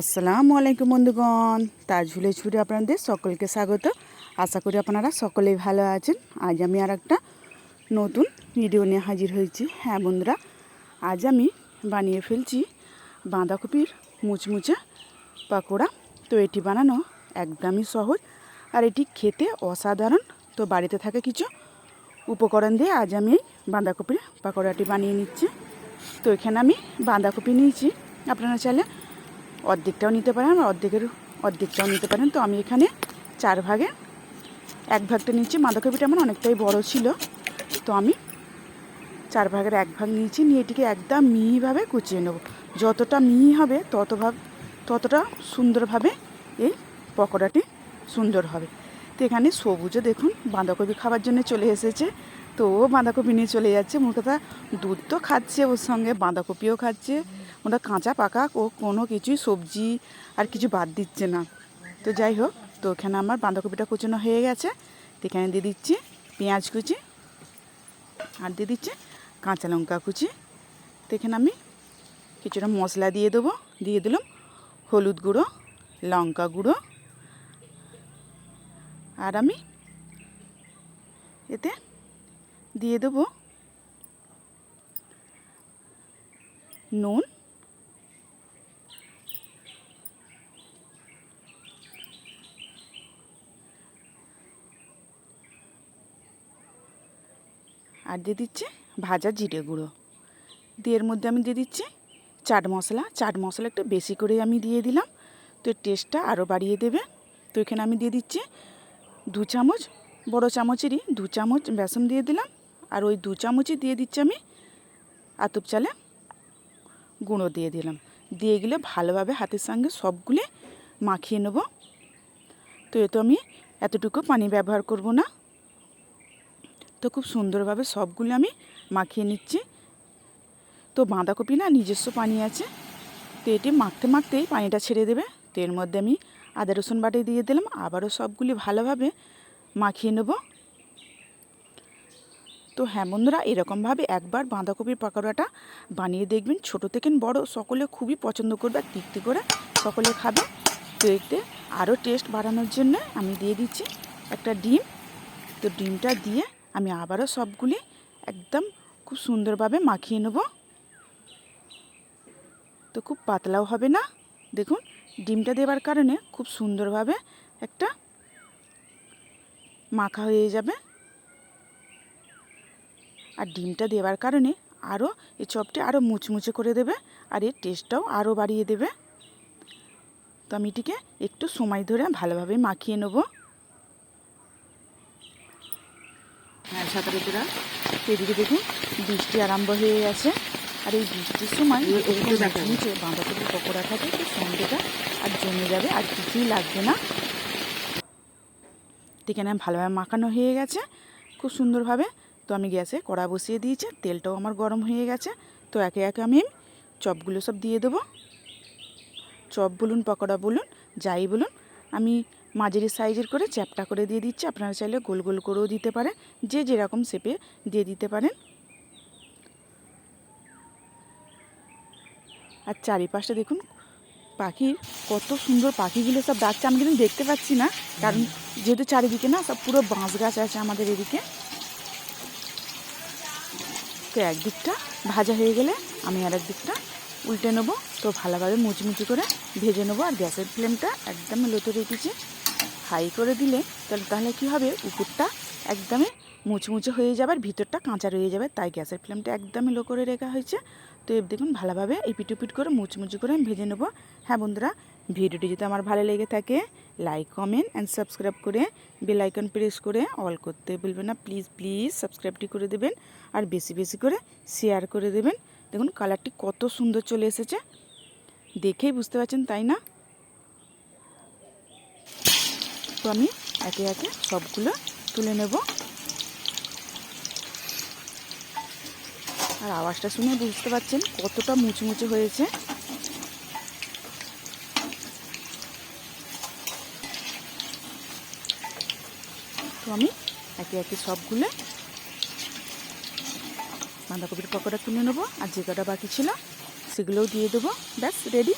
আসসালামু আলাইকুম বন্ধুগণ। তাজ ঝুলে ছুটে আপনাদের সকলকে স্বাগত। আশা করি আপনারা সকলেই ভালো আছেন। আজ আমি আর একটা নতুন ভিডিও নিয়ে হাজির হয়েছি। হ্যাঁ বন্ধুরা, আজ আমি বানিয়ে ফেলছি বাঁধাকপির মুচমুচে পাকোড়া। তো এটি বানানো একদমই সহজ আর এটি খেতে অসাধারণ। তো বাড়িতে থাকে কিছু উপকরণ দিয়ে আজ আমি এই বাঁধাকপির পাকোড়াটি বানিয়ে নিচ্ছি। তো এখানে আমি বাঁধাকপি নিয়েছি। আপনারা চাইলে অর্ধেকটাও নিতে পারেন, অর্ধেকের অর্ধেকটাও নিতে পারেন। তো আমি এখানে চার ভাগে, এক ভাগটা নিচ্ছি বাঁধাকপিটা আমার অনেকটাই বড় ছিল। তো আমি চার ভাগের এক ভাগ নিয়েছি, নিয়ে এটিকে একদম মিহিভাবে কুচিয়ে নেব। যতটা মিহি হবে, তত ভাব ততটা সুন্দরভাবে এই পকোড়াটি সুন্দর হবে। তো এখানে সবুজও দেখুন, বাঁধাকপি খাবার জন্য চলে এসেছে। তো ও বাঁধাকপি নিয়ে চলে যাচ্ছে। মোট কথা, দুধ তো খাচ্ছে ওর সঙ্গে, বাঁধাকপিও খাচ্ছে। ওটা কাঁচা, পাকা, ও কোনো কিছুই সবজি আর কিছু বাদ দিচ্ছে না। তো যাই হোক, তো ওখানে আমার বাঁধাকপিটা কুচনো হয়ে গেছে। তো এখানে দিয়ে দিচ্ছি পেঁয়াজ কুচি আর দিয়ে দিচ্ছি কাঁচা লঙ্কা কুচি। তো এখানে আমি কিছুটা মশলা দিয়ে দেবো। দিয়ে দিলাম হলুদ গুঁড়ো, লঙ্কা গুঁড়ো আর আমি এতে দিয়ে দেবো নুন। আর দিয়ে দিচ্ছি ভাজা জিরে গুঁড়ো। দিয়ে এর মধ্যে আমি দিয়ে দিচ্ছি চাট মশলা। চাট মশলা একটু বেশি করে আমি দিয়ে দিলাম। তো টেস্টটা আরও বাড়িয়ে দেবে। তো এখানে আমি দিয়ে দিচ্ছি দু চামচ, বড় চামচেরই দু চামচ বেসন দিয়ে দিলাম। আর ওই দু চামচই দিয়ে দিচ্ছি আমি আতপ চালে গুঁড়ো দিয়ে দিলাম। দিয়ে গেলে ভালোভাবে হাতের সঙ্গে সবগুলি মাখিয়ে নেব। তো এ তো আমি এতটুকু পানি ব্যবহার করব না। তো খুব সুন্দরভাবে সবগুলো আমি মাখিয়ে নিচ্ছি। তো বাঁধাকপি না নিজস্ব পানি আছে, তো এটি মাখতে মাখতেই পানিটা ছেড়ে দেবে। তো এর মধ্যে আমি আদা, রসুন বাটি দিয়ে দিলাম, আবারও সবগুলি ভালোভাবে মাখিয়ে নেব। তো হ্যাঁ বন্ধুরা, এরকমভাবে একবার বাঁধাকপির পাকোড়াটা বানিয়ে দেখবেন। ছোট থেকে বড়, সকলে খুবই পছন্দ করবে আর তৃপ্তি করে সকলে খাবে। তো এতে আরও টেস্ট বাড়ানোর জন্য আমি দিয়ে দিচ্ছি একটা ডিম। তো ডিমটা দিয়ে আমি আবারও সবগুলি একদম খুব সুন্দরভাবে মাখিয়ে নেব। তো খুব পাতলাও হবে না। দেখুন, ডিমটা দেওয়ার কারণে খুব সুন্দরভাবে একটা মাখা হয়ে যাবে। আর ডিমটা দেওয়ার কারণে আরও এই চপটি আরও মুচমুচে করে দেবে আর এর টেস্টটাও আরও বাড়িয়ে দেবে। তো আমি এটিকে একটু সময় ধরে ভালোভাবে মাখিয়ে নেব। ছাত্রীরা এদিকে দেখুন বৃষ্টি আরম্ভ হয়ে গেছে। আর এই বৃষ্টির সময় একটু নিচে বাঁধাকপি পকোড়া খাবে তো সন্ধ্যেটা আর জমে যাবে আর কিছুই লাগবে না। এখানে ভালোভাবে মাখানো হয়ে গেছে খুব সুন্দরভাবে। তো আমি গ্যাসে কড়া বসিয়ে দিয়েছি তেলটাও আমার গরম হয়ে গেছে। তো একে একে আমি চপগুলো সব দিয়ে দেবো। চপ বলুন পকোড়া বলুন যাই বলুন আমি মাঝারি সাইজের করে চ্যাপটা করে দিয়ে দিচ্ছি। আপনারা চাইলে গোল গোল করেও দিতে পারেন। যে যেরকম শেপে দিয়ে দিতে পারেন। আর চারিপাশটা দেখুন, পাখির কত সুন্দর পাখিগুলো সব ডাকছে। আমি কিন্তু দেখতে পাচ্ছি না, কারণ যেহেতু চারিদিকে না সব পুরো বাঁশ গাছ আছে আমাদের এদিকে। তো একদিকটা ভাজা হয়ে গেলে আমি আর একদিকটা উল্টে নেব। তো ভালোভাবে মুচমুচি করে ভেজে নেব। আর গ্যাসের ফ্লেমটা একদম লোতে রেখেছি। হাই করে দিলে তাহলে তাহলে কী হবে? উপরটা একদমই মুচমুচে হয়ে যাবে আর ভিতরটা কাঁচা রয়ে যাবে। তাই গ্যাসের ফ্লেমটা একদমই লো করে রেখা হয়েছে। তো এবার দেখুন ভালোভাবে এই পিটুপিট করে মুচমুচি করে আমি ভেজে নেব। হ্যাঁ বন্ধুরা, ভিডিওটি যদি আমার ভালো লেগে থাকে লাইক কমেন্ট অ্যান্ড সাবস্ক্রাইব করে বেল আইকন প্রেস করে অল করতে বলবেন না। প্লিজ প্লিজ সাবস্ক্রাইবটি করে দেবেন আর বেশি বেশি করে শেয়ার করে দেবেন। দেখুন কালারটি কত সুন্দর চলে এসেছে। দেখেই বুঝতে পারছেন, তাই না? তো আমি একে একে সবগুলো তুলে নেব। আর আওয়াজটা শুনে বুঝতে পারছেন কতটা মুচমুচে হয়েছে। তো আমি একে একে সবগুলো বাঁধাকপির পকোড়া তুলে নেব, আর যে কটা বাকি ছিল সেগুলোও দিয়ে দেবো। ব্যাস রেডি